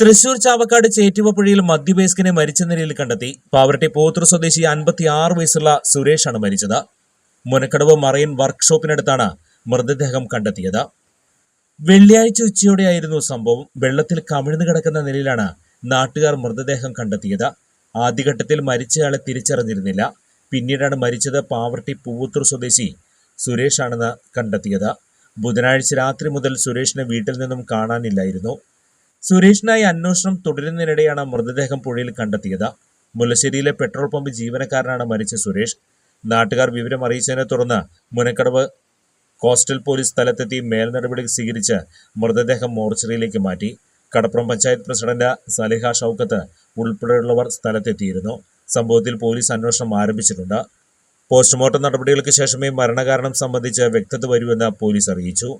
തൃശൂർ ചാവക്കാട് ചേറ്റുവപ്പുഴയിൽ മധ്യവയസ്കനെ മരിച്ച നിലയിൽ കണ്ടെത്തി. പാവറട്ടി പോത്തൂർ സ്വദേശി അൻപത്തി ആറ് വയസ്സുള്ള സുരേഷാണ് മരിച്ചത്. മുനക്കടവ് മറൈൻ വർക്ക്ഷോപ്പിനടുത്താണ് മൃതദേഹം കണ്ടെത്തിയത്. വെള്ളിയാഴ്ച ഉച്ചയോടെയായിരുന്നു സംഭവം. വെള്ളത്തിൽ കമിഴ്ന്നു കിടക്കുന്ന നിലയിലാണ് നാട്ടുകാർ മൃതദേഹം കണ്ടെത്തിയത്. ആദ്യഘട്ടത്തിൽ മരിച്ചയാളെ തിരിച്ചറിഞ്ഞിരുന്നില്ല. പിന്നീടാണ് മരിച്ചത് പാവർട്ടി പൂവത്തൂർ സ്വദേശി സുരേഷാണെന്ന് കണ്ടെത്തിയത്. ബുധനാഴ്ച രാത്രി മുതൽ സുരേഷിനെ വീട്ടിൽ നിന്നും കാണാനില്ലായിരുന്നു. സുരേഷിനായി അന്വേഷണം തുടരുന്നതിനിടെയാണ് മൃതദേഹം പുഴയിൽ കണ്ടെത്തിയത്. മുല്ലശ്ശേരിയിലെ പെട്രോൾ പമ്പ് ജീവനക്കാരനാണ് മരിച്ച സുരേഷ്. നാട്ടുകാർ വിവരം അറിയിച്ചതിനെ തുടർന്ന് മുനക്കടവ് കോസ്റ്റൽ പോലീസ് സ്ഥലത്തെത്തി മേൽനടപടി സ്വീകരിച്ച് മൃതദേഹം മോർച്ചറിയിലേക്ക് മാറ്റി. കടപ്പുറം പഞ്ചായത്ത് പ്രസിഡന്റ് സലിഹ ഷൌക്കത്ത് ഉൾപ്പെടെയുള്ളവർ സ്ഥലത്തെത്തിയിരുന്നു. സംഭവത്തിൽ പോലീസ് അന്വേഷണം ആരംഭിച്ചിട്ടുണ്ട്. പോസ്റ്റ്മോർട്ടം നടപടികൾക്ക് ശേഷമേ മരണകാരണം സംബന്ധിച്ച് വ്യക്തത വരുമെന്ന് പോലീസ് അറിയിച്ചു.